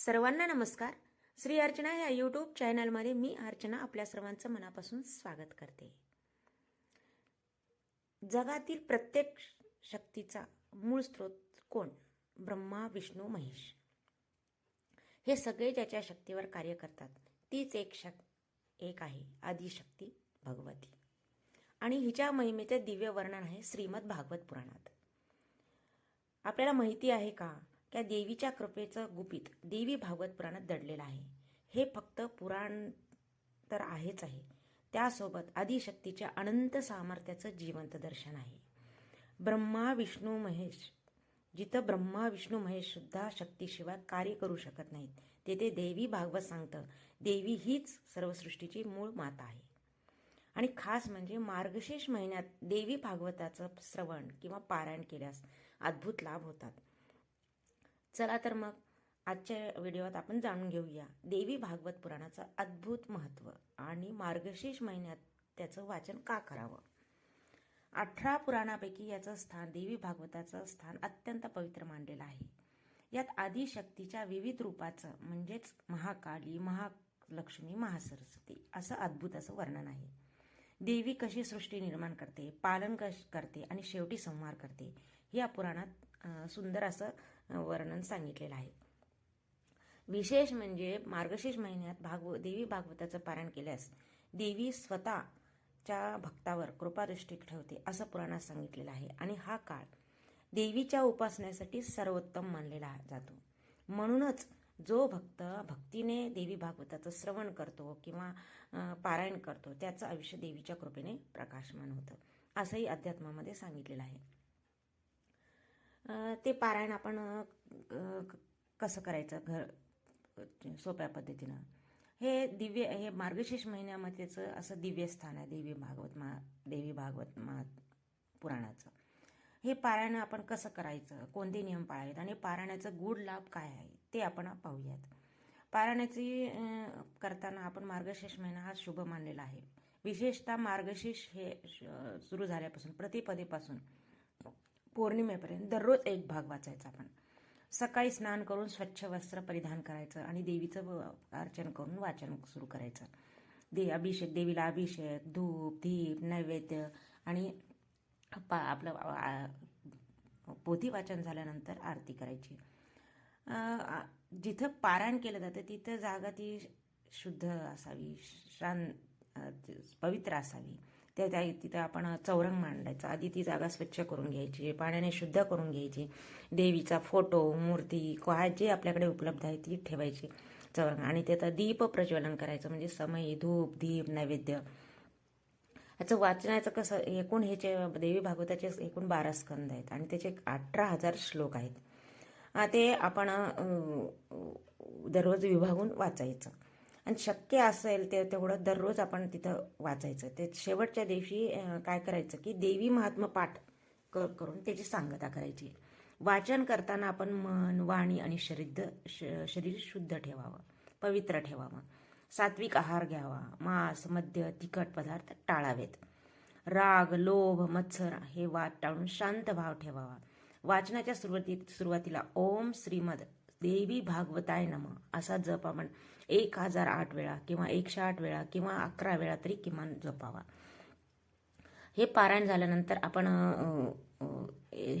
सर्वांना नमस्कार. श्री अर्चना या यूट्यूब चॅनलमध्ये मी अर्चना आपल्या सर्वांचं मनापासून स्वागत करते. जगातील प्रत्येक शक्तीचा मूळ स्रोत कोण? ब्रह्मा विष्णू महेश. हे सगळे ज्याच्या शक्तीवर कार्य करतात तीच एक शक एक आहे आदिशक्ती भगवती. आणि हिच्या महिमेचे दिव्य वर्णन आहे श्रीमद भागवत पुराणात. आपल्याला माहिती आहे का? त्या देवीच्या कृपेचं गुपित देवी भागवत पुराणात दडलेलं आहे. हे फक्त पुराण तर आहेच आहे. त्यासोबत आदिशक्तीच्या अनंत सामर्थ्याचं जिवंत दर्शन आहे. ब्रह्मा विष्णू महेश जिथं ब्रह्मा विष्णू महेश सुद्धा शक्तीशिवाय कार्य करू शकत नाहीत तेथे देवी भागवत सांगतं देवी हीच सर्वसृष्टीची मूळ माता आहे. आणि खास म्हणजे मार्गशीर्ष महिन्यात देवी भागवताचं श्रवण किंवा पारायण केल्यास अद्भुत लाभ होतात. चला तर मग आजच्या व्हिडिओत आपण जाणून घेऊया. देवी भागवत पुराणाचं अद्भुत महत्त्व आणि मार्गशीर्ष महिन्यात त्याचं वाचन का करावं? अठरा पुराणापैकी याचं स्थान देवी भागवताचं स्थान अत्यंत पवित्र मानलेलं आहे. यात आदिशक्तीच्या विविध रूपाचं म्हणजेच महाकाली महालक्ष्मी महासरस्वती असं अद्भुत असं वर्णन आहे. देवी कशी सृष्टी निर्माण करते पालन कश करते आणि शेवटी संहार करते या पुराणात सुंदर असं वर्णन सांगितलेलं आहे. विशेष म्हणजे मार्गशीर्ष महिन्यात भागव देवी भागवताचं पारायण केल्यास देवी स्वतःच्या भक्तावर कृपादृष्टी ठेवते असं पुराणात सांगितलेलं आहे. आणि हा काळ देवीच्या उपासनेसाठी सर्वोत्तम मानलेला जातो. म्हणूनच जो भक्त भक्तीने देवी भागवताचं श्रवण करतो किंवा पारायण करतो त्याचं आयुष्य देवीच्या कृपेने प्रकाशमान होतं असंही अध्यात्मामध्ये सांगितलेलं आहे. ते पारायण आपण कसं करायचं घर सोप्या पद्धतीनं? हे दिव्य हे मार्गशीर्ष महिन्यामध्येचं असं दिव्य स्थान आहे देवी भागवत मा देवी भागवत मा पुराणाचं. हे पारायण आपण कसं करायचं? कोणते नियम पाळावेत आणि पारायणाचा गूढ लाभ काय आहे? ते आपण पाहूयात. पारायणाची करताना आपण मार्गशीर्ष महिना हा शुभ मानलेला आहे. विशेषतः मार्गशीर्ष हे श- सुरू झाल्यापासून प्रतिपदेपासून पौर्णिमेपर्यंत दररोज एक भाग वाचायचा आपण. सकाळी स्नान करून स्वच्छ वस्त्र परिधान करायचं आणि देवीचं अर्चन करून वाचन सुरू करायचं. दे अभिषेक देवीला अभिषेक धूप दीप नैवेद्य आणि पा आपलं पोथी वाचन झाल्यानंतर आरती करायची. जिथं पारायण केलं जातं तिथं जागा ती शुद्ध असावी शांत पवित्र असावी. त्या त्या तिथं आपण चौरंग मांडायचा. आधी ती जागा स्वच्छ करून घ्यायची पाण्याने शुद्ध करून घ्यायची. देवीचा फोटो मूर्ती काय जे आपल्याकडे उपलब्ध आहे ती ठेवायची चौरंग. आणि त्याचं दीप प्रज्वलन करायचं म्हणजे समय धूप दीप नैवेद्य. याचं वाचनाचं कसं एकूण ह्याचे देवी भागवताचे एकूण बारा स्कंद आहेत आणि त्याचे अठरा हजार श्लोक आहेत. ते आपण दररोज विभागून वाचायचं. आणि शक्य असेल ते तेवढं दररोज आपण तिथं वाचायचं. ते शेवटच्या दिवशी काय करायचं की देवी महात्म पाठ क करून त्याची सांगता करायची. वाचन करताना आपण मन वाणी आणि शरीर श- शरीर शुद्ध ठेवावं पवित्र ठेवावं. सात्विक आहार घ्यावा. मांस मद्य तिखट पदार्थ टाळावेत. राग लोभ मत्सर हे वाद टाळून शांत भाव ठेवावा. वाचनाच्या सुरुवाती सुरुवातीला ओम श्रीमद देवी भागवताय नम. असा जप आपण एक हजार आठ वेळा किंवा एकशे आठ वेळा किंवा अकरा वेळा तरी किमान जपावा. हे पारायण झाल्यानंतर आपण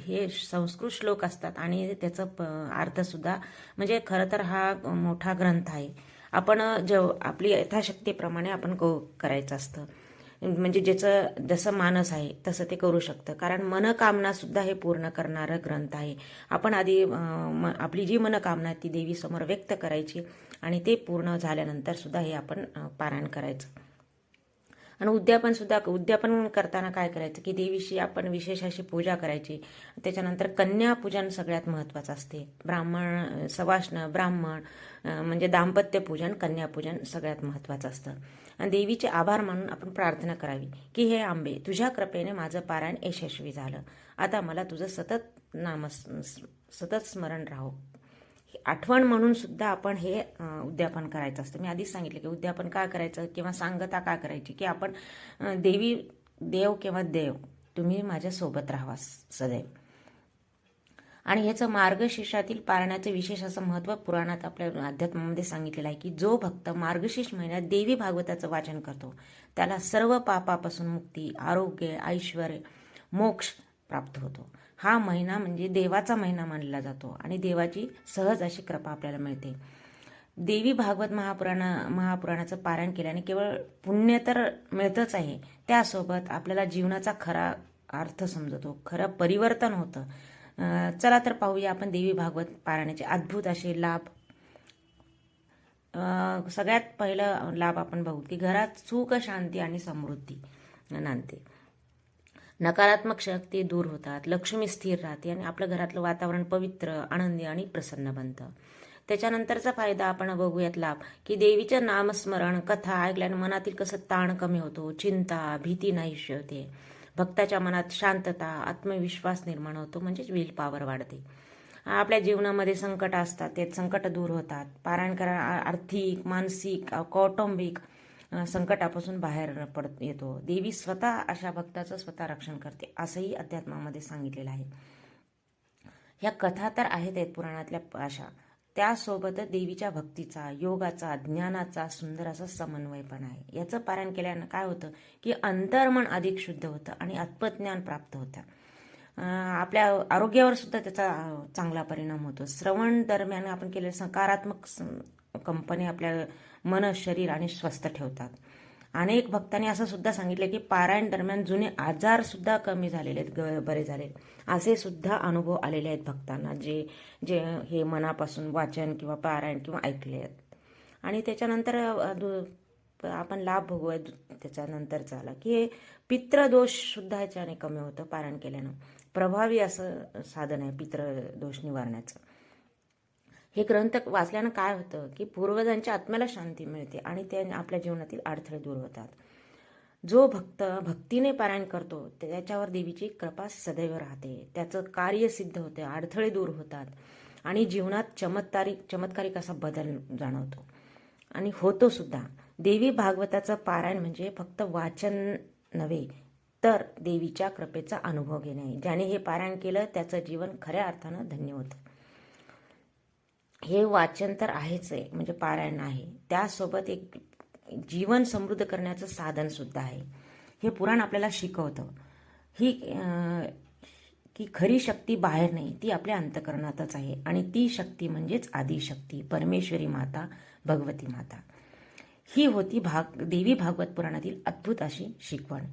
हे संस्कृत श्लोक असतात आणि त्याचं प अर्थसुद्धा म्हणजे खरं तर हा मोठा ग्रंथ आहे. आपण जेव आपली यथाशक्तीप्रमाणे आपण करायचं असतं. म्हणजे ज्याचं जसं मानस आहे तसं ते करू शकतं. कारण मनकामना सुद्धा हे पूर्ण करणारं ग्रंथ आहे. आपण आधी म- आपली जी मनकामना आहे ती देवीसमोर व्यक्त करायची आणि ते पूर्ण झाल्यानंतर सुद्धा हे आपण पारायण करायचं. आणि उद्यापन सुद्धा उद्यापन करताना काय करायचं की देवीशी आपण विशेष अशी पूजा करायची. त्याच्यानंतर कन्यापूजन सगळ्यात महत्त्वाचं असते. ब्राह्मण सवाष्ण ब्राह्मण म्हणजे दाम्पत्य पूजन कन्यापूजन सगळ्यात महत्त्वाचं असतं. आणि देवीचे आभार मानून आपण प्रार्थना करावी की हे आंबे तुझ्या कृपेने माझं पारायण यशस्वी झालं. आता मला तुझं सतत नाम सतत स्मरण राहो. आठवण म्हणून सुद्धा आपण हे उद्यापन करायचं असतं. मी आधीच सांगितलं की उद्यापन का करायचं किंवा सांगता का करायची? की आपण देवी देव किंवा देव तुम्ही माझ्या सोबत राहावा सदैव. आणि ह्याचं मार्गशीर्षातील पारण्याचं विशेष असं महत्त्व पुराणात आपल्या अध्यात्मामध्ये सांगितलेलं आहे की जो भक्त मार्गशीर्ष महिन्यात देवी भागवताचं वाचन करतो त्याला सर्व पापापासून मुक्ती आरोग्य ऐश्वर मोक्ष प्राप्त होतो. हा महिना म्हणजे देवाचा महिना मानला जातो आणि देवाची सहज अशी कृपा आपल्याला मिळते. देवी भागवत महापुराण महापुराणाचं पारायण केल्याने केवळ पुण्य तर मिळतंच आहे. त्यासोबत आपल्याला जीवनाचा खरा अर्थ समजतो खरं परिवर्तन होतं. चला तर पाहूया आपण देवी भागवत पारायणाचे अद्भुत असे लाभ. अं, सगळ्यात पहिलं लाभ आपण बघू की घरात सुख शांती आणि समृद्धी नांदते. नकारात्मक शक्ती दूर होतात लक्ष्मी स्थिर राहते आणि आपल्या घरातलं वातावरण पवित्र आनंदी आणि प्रसन्न बनतं. त्याच्यानंतरचा फायदा आपण बघूयात लाभ की देवीचं नामस्मरण कथा ऐकल्याने मनातील कसं ताण कमी होतो चिंता भीती नाहीशी होते. भक्ताच्या मनात शांतता आत्मविश्वास निर्माण होतो म्हणजेच विल पॉवर वाढते. आपल्या जीवनामध्ये संकट असतात ते संकट दूर होतात. पारायण करा आर्थिक मानसिक कौटुंबिक संकटापासून बाहेर पडत येतो. देवी स्वतः अशा भक्ताचं स्वतः रक्षण करते असंही अध्यात्मामध्ये सांगितलेलं आहे. ह्या कथा तर आहेत पुराणातल्या अशा. त्यासोबतच देवीच्या भक्तीचा योगाचा ज्ञानाचा सुंदर असा समन्वय पण आहे. याचं पारायण केल्यानं काय होतं की अंतर्मन अधिक शुद्ध होतं आणि आत्मज्ञान प्राप्त होतं. आपल्या आरोग्यावर सुद्धा त्याचा चांगला परिणाम होतो. श्रवण दरम्यान आपण केलेले सकारात्मक कंपनी आपल्या मन शरीर आणि स्वस्थ ठेवतात. अनेक भक्तांनी असं सुद्धा सांगितलं की पारायण दरम्यान जुने आजार सुद्धा कमी झालेले आहेत ग- बरे झाले असे सुद्धा अनुभव आलेले आहेत भक्तांना जे जे हे मनापासून वाचन किंवा पारायण किंवा ऐकले आहेत. आणि त्याच्यानंतर दु- आपण लाभ बघूया त्याच्यानंतर त्याच्यानंतरचा की हे पित्रदोष सुद्धा ह्याच्याने कमी होतं पारायण केल्यानं. प्रभावी असं साधन आहे पित्रदोष निवारण्याचं. हे ग्रंथ वाचल्यानं काय होतं की पूर्वजांच्या आत्म्याला शांती मिळते आणि ते आपल्या जीवनातील अडथळे दूर होतात. जो भक्त भक्तीने पारायण करतो त्याच्यावर देवीची कृपा सदैव राहते. त्याचं कार्य सिद्ध होते अडथळे दूर होतात आणि जीवनात चमत्कारी चमत्कारिक असा बदल जाणवतो. आणि होतो सुद्धा. देवी भागवताचं पारायण म्हणजे फक्त वाचन नव्हे तर देवीच्या कृपेचा अनुभव घेणे. ज्याने हे पारायण केलं त्याचं जीवन खऱ्या अर्थानं धन्य होतं. हे वाचन तर आहेच आहे म्हणजे पारायण आहे. त्यासोबत एक जीवन समृद्ध करण्याचं साधन सुद्धा आहे. हे पुराण आपल्याला शिकवतं. ही की खरी शक्ती बाहेर नाही ती आपल्या अंतकरणातच आहे. आणि ती शक्ती म्हणजेच आदिशक्ती परमेश्वरी माता भगवती माता. ही होती भाग देवी भागवत पुराणातील अद्भुत अशी शिकवण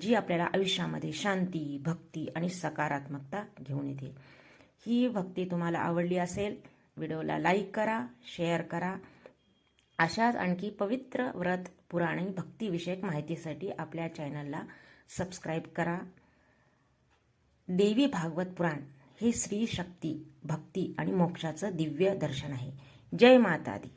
जी आपल्याला आयुष्यामध्ये शांती भक्ती आणि सकारात्मकता घेऊन येते. ही भक्ती तुम्हाला आवडली असेल व्हिडिओला लाईक करा शेअर करा. अशाच आणखी पवित्र व्रत पुराण आणि भक्तिविषयक माहितीसाठी आपल्या चॅनलला सबस्क्राईब करा. देवी भागवत पुराण हे स्त्री शक्ती भक्ती आणि मोक्षाचं दिव्य दर्शन आहे. जय माता दी.